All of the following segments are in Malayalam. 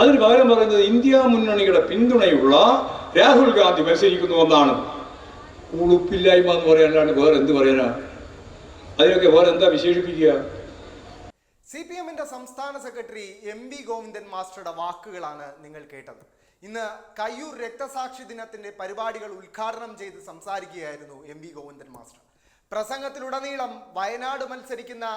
അതിന് പകരം പറയുന്നത് ഇന്ത്യ മുന്നണിയുടെ പിന്തുണയുള്ള രാഹുൽ ഗാന്ധി മത്സരിക്കുന്നു എന്നാണ്. ഉളുപ്പില്ലായ്മ എന്ന് പറയാനല്ലാണ്ട് വേറെ എന്ത് പറയാനാ? അതിനൊക്കെ വേറെ എന്താ വിശേഷിപ്പിക്കുക? സി പി എമ്മിന്റെ സംസ്ഥാന സെക്രട്ടറി എം വി ഗോവിന്ദൻ മാസ്റ്ററുടെ വാക്കുകളാണ് നിങ്ങൾ കേട്ടത്. ഇന്ന് കയ്യൂർ രക്തസാക്ഷി ദിനത്തിന്റെ പരിപാടികൾ ഉദ്ഘാടനം ചെയ്ത് സംസാരിക്കുകയായിരുന്നു എം വി ഗോവിന്ദൻ മാസ്റ്റർ. പ്രസംഗത്തിലുടനീളം വയനാട് മത്സരിക്കുന്ന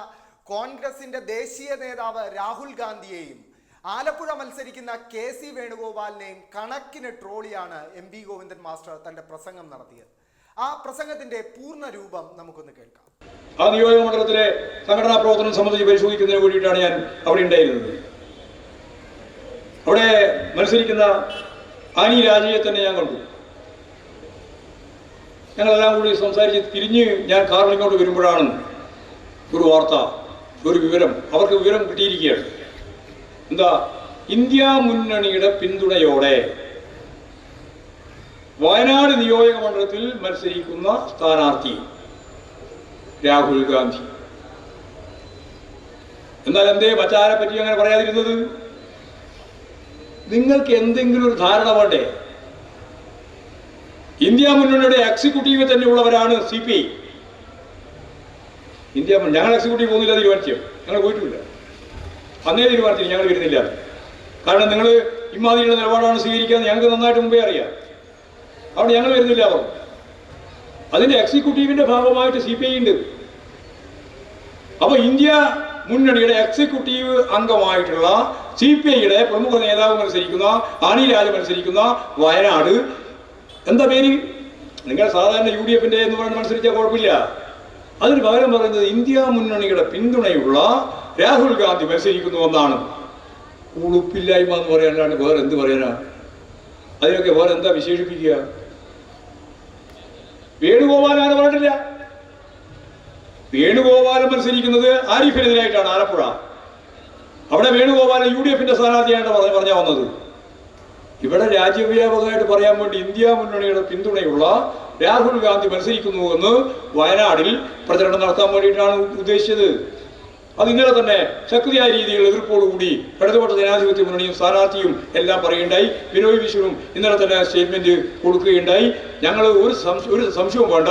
കോൺഗ്രസിന്റെ ദേശീയ നേതാവ് രാഹുൽ ഗാന്ധിയെയും ആലപ്പുഴ മത്സരിക്കുന്ന കെ സി വേണുഗോപാലിനെയും കണക്കിന് ട്രോളിയാണ് എം വി ഗോവിന്ദൻ മാസ്റ്റർ തന്റെ പ്രസംഗം നടത്തിയത്. ആ പ്രസംഗത്തിന്റെ പൂർണ രൂപം നമുക്കൊന്ന് കേൾക്കാം. ആ നിയോജക മണ്ഡലത്തിലെ സംഘടനാ പ്രവർത്തനം സംബന്ധിച്ച് പരിശോധിക്കുന്നതിന് വേണ്ടിയിട്ടാണ് ഞാൻ അവിടെ ഉണ്ടായിരുന്നത്. അവിടെ മത്സരിക്കുന്ന ആനി രാജയെ തന്നെ ഞാൻ കണ്ടു. ഞങ്ങളെല്ലാം കൂടി സംസാരിച്ച് തിരിഞ്ഞ് ഞാൻ കാറിൽ ഇങ്ങോട്ട് വരുമ്പോഴാണ് ഒരു വാർത്ത ഒരു വിവരം അവർക്ക് വിവരം കിട്ടിയിരിക്കുകയാണ്. എന്താ? ഇന്ത്യ മുന്നണിയുടെ പിന്തുണയോടെ വയനാട് നിയോജക മണ്ഡലത്തിൽ മത്സരിക്കുന്ന സ്ഥാനാർത്ഥി രാഹുൽ ഗാന്ധി. എന്നാൽ എന്തേ മറ്റാരെ പറ്റി അങ്ങനെ പറയാതിരുന്നത്? നിങ്ങൾക്ക് എന്തെങ്കിലും ഒരു ധാരണ വേണ്ടേ? ഇന്ത്യ മുന്നണിയുടെ എക്സിക്യൂട്ടീവ് തന്നെ ഉള്ളവരാണ് സി പി ഐ. ഇന്ത്യ ഞങ്ങൾ എക്സിക്യൂട്ടീവ് പോകുന്നില്ല തീരുമാനിച്ചു ഞങ്ങൾ പോയിട്ടില്ല. അന്നേ തീരുമാനിച്ചില്ല ഞങ്ങൾ വരുന്നില്ല. കാരണം നിങ്ങൾ ഇമാതിരിയുടെ നിലപാടാണ് സ്വീകരിക്കാൻ ഞങ്ങൾക്ക് നന്നായിട്ട് മുമ്പേ അറിയാം. അവിടെ ഞങ്ങൾ വരുന്നില്ല അവർ. അതിന്റെ എക്സിക്യൂട്ടീവിന്റെ ഭാഗമായിട്ട് സി പി ഐ ഉണ്ട്. അപ്പൊ ഇന്ത്യ മുന്നണിയുടെ എക്സിക്യൂട്ടീവ് അംഗമായിട്ടുള്ള സി പി ഐയുടെ പ്രമുഖ നേതാവ് മത്സരിക്കുന്ന അണി രാജ മത്സരിക്കുന്ന വയനാട്. എന്താ പേര്? നിങ്ങൾ സാധാരണ യു ഡി എഫിന്റെ എന്ന് പറഞ്ഞ് മത്സരിച്ചാൽ കുഴപ്പമില്ല. അതിന് പകരം പറയുന്നത് ഇന്ത്യ മുന്നണിയുടെ പിന്തുണയുള്ള രാഹുൽ ഗാന്ധി മത്സരിക്കുന്നുവെന്നാണ് ഉളുപ്പില്ലായ്മ എന്ന് പറയാനാണ് വേറെ എന്ത് പറയാനാ? അതിനൊക്കെ വേറെ എന്താ വിശേഷിപ്പിക്കുക വേണുഗോപാലാണ് പറഞ്ഞിട്ടില്ല? വേണുഗോപാലൻ മത്സരിക്കുന്നത് ആരിഫിനെതിരായിട്ടാണ് ആലപ്പുഴ. അവിടെ വേണുഗോപാലൻ യു ഡി എഫിന്റെ സ്ഥാനാർത്ഥിയാണ് പറഞ്ഞു പറഞ്ഞാ വന്നത്. ഇവിടെ രാജ്യവ്യാപകമായിട്ട് പറയാൻ വേണ്ടി ഇന്ത്യ മുന്നണിയുടെ പിന്തുണയുള്ള രാഹുൽ ഗാന്ധി മത്സരിക്കുന്നുവെന്ന് വയനാടിൽ പ്രചരണം നടത്താൻ വേണ്ടിയിട്ടാണ് ഉദ്ദേശിച്ചത്. അത് ഇന്നലെ തന്നെ ശക്തിയായ രീതിയിൽ എതിർപ്പോടുകൂടി ഇടതുപക്ഷ ജനാധിപത്യ മുന്നണിയും സ്ഥാനാർത്ഥിയും എല്ലാം പറയുകയുണ്ടായി. ബിനോയ് വിശ്വനും ഇന്നലെ തന്നെ സ്റ്റേറ്റ്മെന്റ് കൊടുക്കുകയുണ്ടായി. ഞങ്ങൾ ഒരു ഒരു സംശയവും വേണ്ട.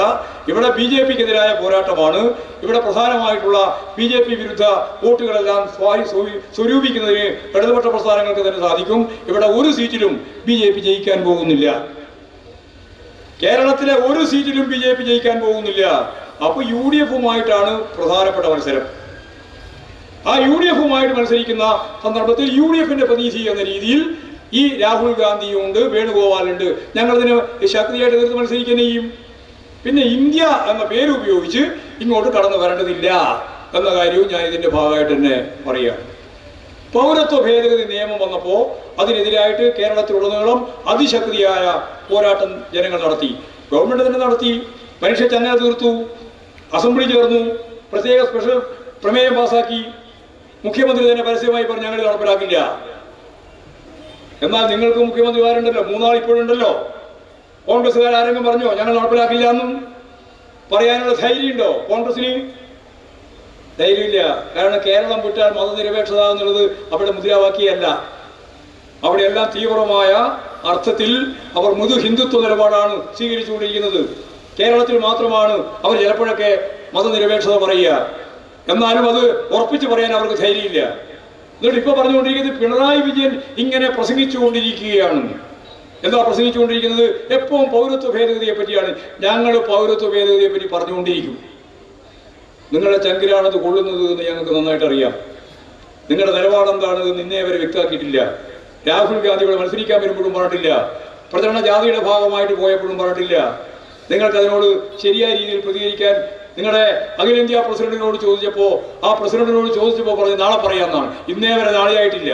ഇവിടെ ബി ജെ പിക്കെതിരായ പോരാട്ടമാണ്. ഇവിടെ പ്രധാനമായിട്ടുള്ള ബി ജെ പി വിരുദ്ധ വോട്ടുകളെല്ലാം സ്വാ- സ്വ- സ്വരൂപിക്കുന്നതിന് ഇടതുപക്ഷ പ്രസ്ഥാനങ്ങൾക്ക് തന്നെ സാധിക്കും. ഇവിടെ ഒരു സീറ്റിലും ബി ജെ പി ജയിക്കാൻ പോകുന്നില്ല. കേരളത്തിലെ ഒരു സീറ്റിലും ബി ജെ പി ജയിക്കാൻ പോകുന്നില്ല. അപ്പൊ യു ഡി എഫുമായിട്ടാണ് പ്രധാനപ്പെട്ട മത്സരം. ആ യു ഡി എഫുമായിട്ട് മത്സരിക്കുന്ന സന്ദർഭത്തിൽ യു ഡി എഫിന്റെ പ്രതീക്ഷ എന്ന രീതിയിൽ ഈ രാഹുൽ ഗാന്ധിയും ഗാന്ധിയുണ്ട് വേണുഗോപാലുണ്ട്. ഞങ്ങളതിന് ശക്തിയായിട്ട് എതിർത്ത് മത്സരിക്കുകയും ചെയ്യും. പിന്നെ ഇന്ത്യ എന്ന പേര് ഉപയോഗിച്ച് ഇങ്ങോട്ട് കടന്നു വരേണ്ടതില്ല എന്ന കാര്യവും ഞാൻ ഇതിന്റെ ഭാഗമായിട്ട് തന്നെ പറയാം പൗരത്വ ഭേദഗതി നിയമം വന്നപ്പോൾ അതിനെതിരായിട്ട് കേരളത്തിലുടനീളം അതിശക്തിയായ പോരാട്ടം ജനങ്ങൾ നടത്തി. ഗവൺമെന്റ് തന്നെ നടത്തി. പരീക്ഷ ചെന്നൈ തീർത്തു. അസംബ്ലി ചേർന്നു. പ്രത്യേക സ്പെഷ്യൽ പ്രമേയം പാസാക്കി. മുഖ്യമന്ത്രി തന്നെ പരസ്യമായി പറഞ്ഞു ഞങ്ങൾ നടപ്പിലാക്കില്ല. എന്നാൽ നിങ്ങൾക്ക് മുഖ്യമന്ത്രിമാരുണ്ടല്ലോ മൂന്നാൾ ഇപ്പോഴുണ്ടല്ലോ. കോൺഗ്രസ്സുകാർ ആരെങ്കിലും പറഞ്ഞോ? ഞങ്ങൾ നടപ്പിലാക്കില്ല എന്നും പറയാനുള്ള ധൈര്യമുണ്ടോ? കോൺഗ്രസിന് ധൈര്യമില്ല. കാരണം കേരളം വിട്ടാൽ മതനിരപേക്ഷത എന്നുള്ളത് അവിടെ മുദ്രാവാക്യല്ല അവിടെയെല്ലാം തീവ്രമായ അർത്ഥത്തിൽ അവർ മൃദു ഹിന്ദുത്വ നിലപാടാണ് സ്വീകരിച്ചുകൊണ്ടിരിക്കുന്നത്. കേരളത്തിൽ മാത്രമാണ് അവർ ചിലപ്പോഴൊക്കെ മതനിരപേക്ഷത പറയുക. എന്നാലും അത് ഉറപ്പിച്ച് പറയാൻ അവർക്ക് ധൈര്യമില്ല. എന്നിട്ട് ഇപ്പൊ പറഞ്ഞുകൊണ്ടിരിക്കുന്നത് പിണറായി വിജയൻ ഇങ്ങനെ പ്രസംഗിച്ചുകൊണ്ടിരിക്കുകയാണ്. എന്താ പ്രസംഗിച്ചുകൊണ്ടിരിക്കുന്നത്? എപ്പോഴും പൗരത്വ ഭേദഗതിയെ പറ്റിയാണ്. ഞങ്ങൾ പൗരത്വ ഭേദഗതിയെ പറ്റി പറഞ്ഞുകൊണ്ടിരിക്കും. നിങ്ങളുടെ ചങ്കിലാണത് കൊള്ളുന്നത് എന്ന് ഞങ്ങൾക്ക് നന്നായിട്ട് അറിയാം. നിങ്ങളുടെ നിലപാട് നിന്നെ എന്ന് ഇന്നേ വരെ വ്യക്തമാക്കിയിട്ടില്ല. രാഹുൽ ഗാന്ധി ഇവിടെ മത്സരിക്കാൻ വരുമ്പോഴും പറഞ്ഞിട്ടില്ല. പ്രചരണ ജാതിയുടെ ഭാഗമായിട്ട് പോയപ്പോഴും പറഞ്ഞിട്ടില്ല. നിങ്ങൾക്ക് അതിനോട് ശരിയായ രീതിയിൽ പ്രതികരിക്കാൻ നിങ്ങളുടെ അഖിലേന്ത്യാ പ്രസിഡന്റിനോട് ചോദിച്ചപ്പോൾ ആ പ്രസിഡന്റിനോട് ചോദിച്ചപ്പോൾ പറഞ്ഞു നാളെ പറയാമെന്നാണ് ഇന്നേ വരെ നാളെയായിട്ടില്ല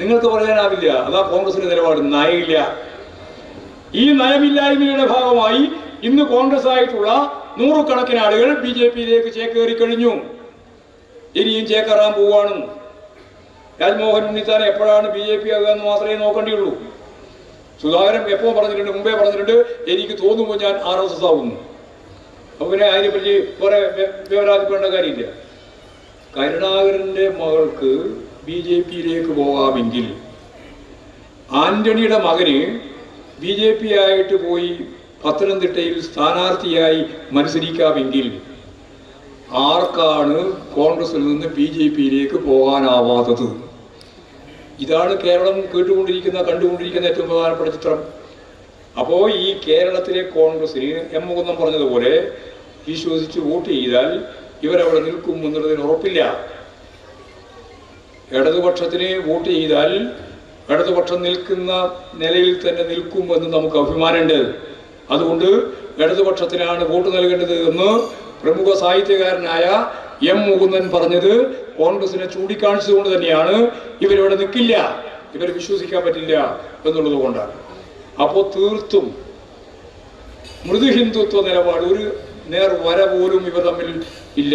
നിങ്ങൾക്ക് പറയാനാവില്ല. അതാ കോൺഗ്രസിന്റെ നിലപാട്. നയമില്ല. ഈ നയമില്ലായ്മയുടെ ഭാഗമായി ഇന്ന് കോൺഗ്രസ് ആയിട്ടുള്ള നൂറുകണക്കിന് ആളുകൾ ബി ജെ പിയിലേക്ക് ചേക്കേറി കഴിഞ്ഞു ഇനിയും ചേക്കേറാൻ പോവാണ്. രാജ്മോഹൻ ഉണ്ണിത്താൻ എപ്പോഴാണ് ബി ജെ പി ആകുക എന്ന് മാത്രമേ നോക്കേണ്ടിയുള്ളൂ. സുധാകരൻ എപ്പോ പറഞ്ഞിട്ടുണ്ട് മുമ്പേ പറഞ്ഞിട്ടുണ്ട് എനിക്ക് തോന്നുമ്പോൾ ഞാൻ ആർ എസ് എസ് ആവുന്നു. അപ്പൊ പിന്നെ അതിനെപ്പറ്റി കുറെ വിവരാതിപ്പെടേണ്ട കാര്യമില്ല. കരുണാകരന്റെ മകൾക്ക് ബി ജെ പിയിലേക്ക് പോകാമെങ്കിൽ ആന്റണിയുടെ മകന് ബി ജെ പി ആയിട്ട് പോയി പത്തനംതിട്ടയിൽ സ്ഥാനാർത്ഥിയായി മത്സരിക്കാമെങ്കിൽ ആർക്കാണ് കോൺഗ്രസിൽ നിന്ന് ബി ജെ പിയിലേക്ക് പോകാനാവാത്തത്? ഇതാണ് കേരളം കേട്ടുകൊണ്ടിരിക്കുന്ന കണ്ടുകൊണ്ടിരിക്കുന്ന ഏറ്റവും പ്രധാനപ്പെട്ട ചിത്രം. അപ്പോൾ ഈ കേരളത്തിലെ കോൺഗ്രസിന് എം മുകുന്ദം പറഞ്ഞതുപോലെ വിശ്വസിച്ച് വോട്ട് ചെയ്താൽ ഇവരവിടെ നിൽക്കും എന്നുള്ളതിന് ഉറപ്പില്ല. ഇടതുപക്ഷത്തിന് വോട്ട് ചെയ്താൽ ഇടതുപക്ഷം നിൽക്കുന്ന നിലയിൽ തന്നെ നിൽക്കും എന്ന് നമുക്ക് അഭിമാനമുണ്ട്. അതുകൊണ്ട് ഇടതുപക്ഷത്തിനാണ് വോട്ട് നൽകേണ്ടത് എന്ന് പ്രമുഖ സാഹിത്യകാരനായ എം മുകുന്ദൻ പറഞ്ഞത് കോൺഗ്രസിനെ ചൂണ്ടിക്കാണിച്ചതുകൊണ്ട് തന്നെയാണ് ഇവരിവിടെ നിൽക്കില്ല. ഇവരെ വിശ്വസിക്കാൻ പറ്റില്ല എന്നുള്ളത് കൊണ്ടാണ്. അപ്പോൾ തീർത്തും മൃദു ഹിന്ദുത്വ നിലപാട് ഒരു നേർ വര പോലും ഇവ തമ്മിൽ ഇല്ല.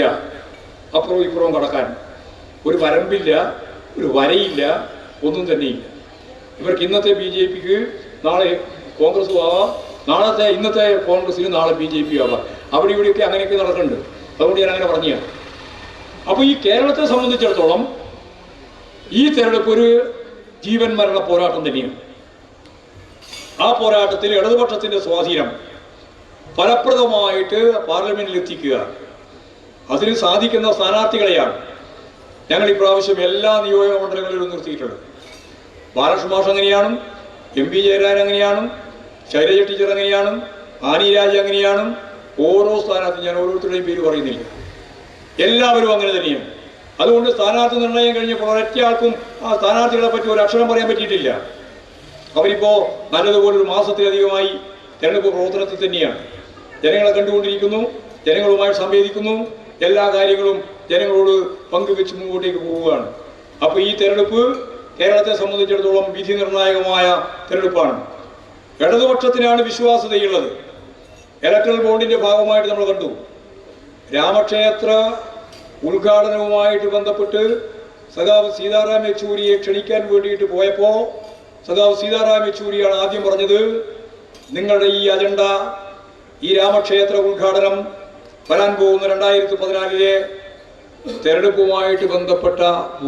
അപ്പുറവും ഇപ്പുറവും കടക്കാൻ ഒരു വരമ്പില്ല ഒരു വരയില്ല ഒന്നും തന്നെ ഇല്ല. ഇവർക്ക് ഇന്നത്തെ ബി ജെ പിക്ക് നാളെ കോൺഗ്രസ് ആവാം നാളത്തെ ഇന്നത്തെ കോൺഗ്രസിന് നാളെ ബി ജെ പി ആവാം. അവിടെ ഇവിടെയൊക്കെ അങ്ങനെയൊക്കെ നടക്കുന്നുണ്ട്. അതുകൊണ്ട് ഞാൻ അങ്ങനെ പറഞ്ഞു അപ്പോൾ ഈ കേരളത്തെ സംബന്ധിച്ചിടത്തോളം ഈ തെരഞ്ഞെടുപ്പ് ഒരു ജീവൻ മരണ പോരാട്ടം തന്നെയാണ്. ആ പോരാട്ടത്തിൽ ഇടതുപക്ഷത്തിന്റെ സ്വാധീനം ഫലപ്രദമായിട്ട് പാർലമെന്റിൽ എത്തിക്കുക അതിന് സാധിക്കുന്ന സ്ഥാനാർത്ഥികളെയാണ് ഞങ്ങൾ ഇപ്രാവശ്യം എല്ലാ നിയോജക മണ്ഡലങ്ങളിലും നിർത്തിയിട്ടുള്ളത്. ബാലകൃഷ്ണ മാഷ് അങ്ങനെയാണ് എം പി ജയരാജൻ അങ്ങനെയാണ് ശൈലജ ടീച്ചർ അങ്ങനെയാണ് ആനി രാജ അങ്ങനെയാണ്. ഓരോ സ്ഥാനാർത്ഥി ഞാൻ ഓരോരുത്തരുടെയും പേര് പറയുന്നില്ല. എല്ലാവരും അങ്ങനെ തന്നെയാണ്. അതുകൊണ്ട് സ്ഥാനാർത്ഥി നിർണയം കഴിഞ്ഞപ്പോൾ ഒരൊറ്റ ആൾക്കും ആ സ്ഥാനാർത്ഥികളെ പറ്റി ഒരു അക്ഷരം പറയാൻ പറ്റിയിട്ടില്ല. അവരിപ്പോ നല്ലതുപോലെ ഒരു മാസത്തിലധികമായി തെരഞ്ഞെടുപ്പ് പ്രവർത്തനത്തിൽ തന്നെയാണ്. ജനങ്ങളെ കണ്ടുകൊണ്ടിരിക്കുന്നു ജനങ്ങളുമായി സംവേദിക്കുന്നു എല്ലാ കാര്യങ്ങളും ജനങ്ങളോട് പങ്കുവെച്ച് മുമ്പോട്ടേക്ക് പോവുകയാണ്. അപ്പൊ ഈ തെരഞ്ഞെടുപ്പ് കേരളത്തെ സംബന്ധിച്ചിടത്തോളം വിധി നിർണായകമായ തെരഞ്ഞെടുപ്പാണ്. ഇടതുപക്ഷത്തിനാണ് വിശ്വാസതയുള്ളത് ഇലക്ട്രൽ ബോണ്ടിന്റെ ഭാഗമായിട്ട് നമ്മൾ കണ്ടു. രാമക്ഷേത്ര ഉദ്ഘാടനവുമായിട്ട് ബന്ധപ്പെട്ട് സഖാവ് സീതാറാം യെച്ചൂരിയെ ക്ഷണിക്കാൻ വേണ്ടിയിട്ട് പോയപ്പോ സഖാവ് സീതാറാം യെച്ചൂരിയാണ് ആദ്യം പറഞ്ഞത്. നിങ്ങളുടെ ഈ അജണ്ട ഈ രാമക്ഷേത്ര ഉദ്ഘാടനം വരാൻ പോകുന്ന രണ്ടായിരത്തി പതിനാലിലെ തെരഞ്ഞെടുപ്പുമായിട്ട് ബന്ധപ്പെട്ട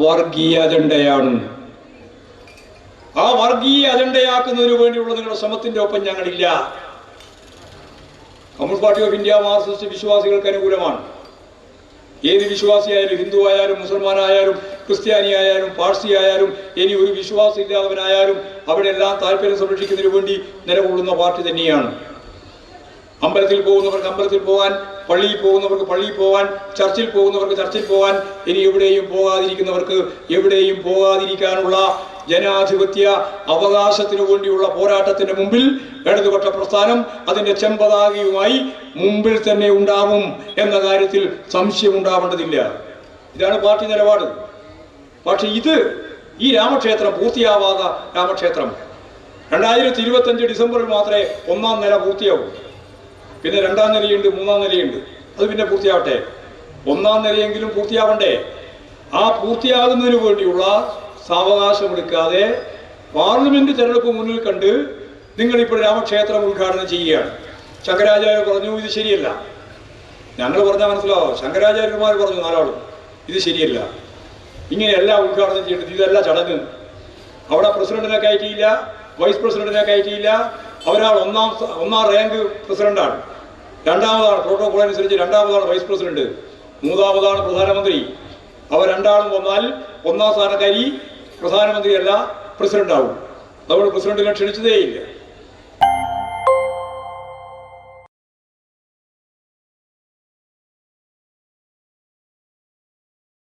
വർഗീയ അജണ്ടയാണ്. ആ വർഗീയ അജണ്ടയാക്കുന്നതിന് വേണ്ടിയുള്ള നിങ്ങളുടെ ശ്രമത്തിന്റെ ഒപ്പം ഞങ്ങളില്ല. Communist Party of India Marxist വിശ്വാസികൾക്ക് അനുകൂലമാണ്. ഏത് വിശ്വാസിയായാലും ഹിന്ദു ആയാലും മുസൽമാൻ ആയാലും ക്രിസ്ത്യാനി ആയാലും പാഴ്സി ആയാലും ഇനി ഒരു വിശ്വാസം ഇല്ലാത്തവനായാലും അവിടെ എല്ലാം താല്പര്യം സംരക്ഷിക്കുന്നതിന് വേണ്ടി നിലകൊള്ളുന്ന പാർട്ടി തന്നെയാണ്. അമ്പലത്തിൽ പോകുന്നവർക്ക് അമ്പലത്തിൽ പോകാൻ പള്ളിയിൽ പോകുന്നവർക്ക് പള്ളിയിൽ പോകാൻ ചർച്ചിൽ പോകുന്നവർക്ക് ചർച്ചിൽ പോകാൻ ഇനി എവിടെയും പോകാതിരിക്കുന്നവർക്ക് എവിടെയും പോകാതിരിക്കാനുള്ള ജനാധിപത്യ അവകാശത്തിനു വേണ്ടിയുള്ള പോരാട്ടത്തിന്റെ മുമ്പിൽ ഇടതുപക്ഷ പ്രസ്ഥാനം അതിന്റെ ചെമ്പതാകിയുമായി മുമ്പിൽ തന്നെ ഉണ്ടാവും എന്ന കാര്യത്തിൽ സംശയം ഉണ്ടാവേണ്ടതില്ല ഇതാണ് പാർട്ടി നിലപാട്. പക്ഷെ ഇത് ഈ രാമക്ഷേത്രം പൂർത്തിയാവാത്ത രാമക്ഷേത്രം. രണ്ടായിരത്തി ഇരുപത്തി അഞ്ച് ഡിസംബറിൽ മാത്രമേ ഒന്നാം നില പൂർത്തിയാവൂ. പിന്നെ രണ്ടാം നിലയുണ്ട് മൂന്നാം നിലയുണ്ട്. അത് പിന്നെ പൂർത്തിയാവട്ടെ. ഒന്നാം നിലയെങ്കിലും പൂർത്തിയാവണ്ടേ? ആ പൂർത്തിയാകുന്നതിന് വേണ്ടിയുള്ള സാവകാശം എടുക്കാതെ പാർലമെന്റ് തെരഞ്ഞെടുപ്പ് മുന്നിൽ കണ്ട് നിങ്ങൾ ഇപ്പോൾ രാമക്ഷേത്രം ഉദ്ഘാടനം ചെയ്യുകയാണ്. ശങ്കരാചാര്യ പറഞ്ഞു ഇത് ശരിയല്ല. ഞങ്ങൾ പറഞ്ഞാൽ മനസ്സിലാവോ? ശങ്കരാചാര്യന്മാർ പറഞ്ഞു നാലാളും ഇത് ശരിയല്ല. ഇങ്ങനെയല്ല ഉദ്ഘാടനം ചെയ്യേണ്ടത് ഇതല്ല ചടങ്ങ്. അവിടെ പ്രസിഡന്റിനെ കയറ്റിയില്ല വൈസ് പ്രസിഡന്റിനെ കയറ്റിയില്ല അവരാൾ ഒന്നാം ഒന്നാം റാങ്ക് പ്രസിഡന്റാണ്. രണ്ടാമതാണ് പ്രോട്ടോകോൾ അനുസരിച്ച് രണ്ടാമതാണ് വൈസ് പ്രസിഡന്റ്. മൂന്നാമതാണ് പ്രധാനമന്ത്രി. അവർ രണ്ടാളും വന്നാൽ ഒന്നാം സ്ഥാനക്കാരി പ്രധാനമന്ത്രിയല്ല പ്രസിഡന്റ് ആവും അതുകൊണ്ട് പ്രസിഡന്റിനെ ക്ഷണിച്ചതേയില്ല.